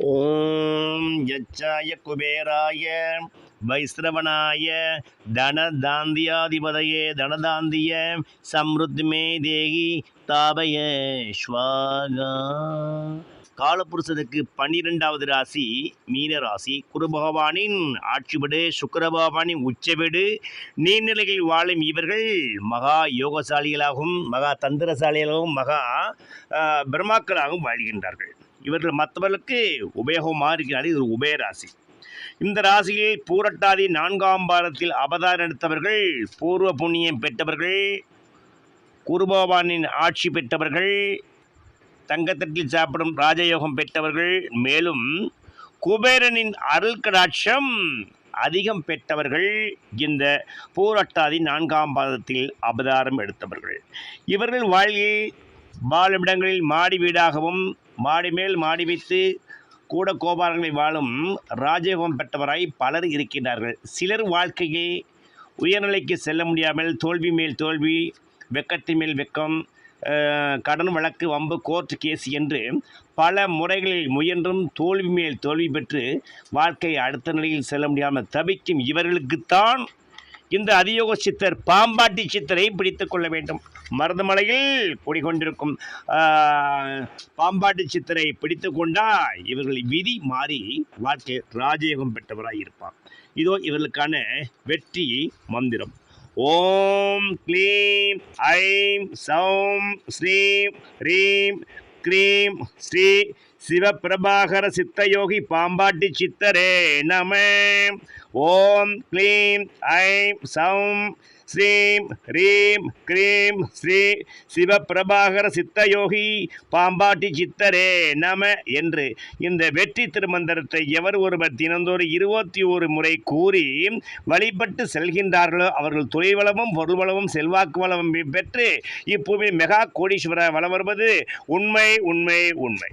ஓம் யச்சாய குபேராய வைஸ்ரவனாய தனதாந்தியாதிபதையே தனதாந்திய சம்ருத்மே தேகி தாபய ஸ்வாகா. காலபுருஷனுக்கு பன்னிரெண்டாவது ராசி மீன ராசி. குருபகவானின் ஆட்சிபடு சுக்கரபகவானின் உச்சவீடு நீர்நிலைகளில் வாழும் இவர்கள் மகா யோகசாலிகளாகவும் மகா தந்திரசாலிகளாகவும் மகா பிரம்மாக்களாகவும் வாழ்கின்றார்கள். இவர்கள் மற்றவர்களுக்கு உபயோகமாக இருக்கிறார் இது ஒரு உபயராசி இந்த ராசியில் பூரட்டாதி நான்காம் பாதத்தில் அவதாரம் எடுத்தவர்கள் பூர்வ புண்ணியம் பெற்றவர்கள் குருபவானின் ஆட்சி பெற்றவர்கள் தங்கத்தட்டில் சாப்பிடும் ராஜயோகம் பெற்றவர்கள் மேலும் குபேரனின் அருள் கடாட்சம் அதிகம் பெற்றவர்கள் இந்த பூரட்டாதி நான்காம் பாதத்தில் அவதாரம் எடுத்தவர்கள். இவர்கள் வாழ்வில் வாழுமிடங்களில் மாடி வீடாகவும் மாடி மேல் மாடி வைத்து கூட கோபாரங்களில் வாழும் ராஜயோகம் பெற்றவராய் பலர் இருக்கின்றார்கள். சிலர் வாழ்க்கையை உயர்நிலைக்கு செல்ல முடியாமல் தோல்வி மேல் தோல்வி வெக்கத்தின் மேல் வெக்கம் கடன் வழக்கு வம்பு கோர்ட் கேஸ் என்று பல முறைகளில் முயன்றும் தோல்வி மேல் தோல்வி பெற்று வாழ்க்கையை அடுத்த நிலையில் செல்ல முடியாமல் தவிக்கும் இவர்களுக்குத்தான் இந்த அதியோக சித்தர் பாம்பாட்டி சித்தரை பிடித்து கொள்ள வேண்டும். மருதமலையில் குடிகொண்டிருக்கும் பாம்பாட்டி சித்தரை பிடித்து கொண்டா இவர்கள் விதி மாறி வாழ்க்கை ராஜயோகம் பெற்றவராக இருப்பார். இதோ இவர்களுக்கான வெற்றி மந்திரம். ஓம் க்ளீம் ஐம் சௌம் ஸ்ரீம் ரீம் க்ரீம் ஸ்ரீ சிவபிரபாகர சித்தயோகி பாம்பாட்டி சித்தரே நம. ஓம் க்ளீம் ஐம் சௌம் ஸ்ரீம் ரீம் க்ரீம் ஸ்ரீ சிவபிரபாகர சித்தயோகி பாம்பாட்டி சித்தரே நம என்று இந்த வெற்றி திருமந்திரத்தை எவர் ஒருவர் தினந்தோறும் இருபத்தி ஒரு முறை கூறி வழிபட்டு செல்கின்றார்களோ அவர்கள் தொழில்வளமும் பொருள்வளமும் செல்வாக்கு வளமும் பெற்று இப்பூமி மெகா கோடீஸ்வர வளம் வருவது உண்மை உண்மை உண்மை.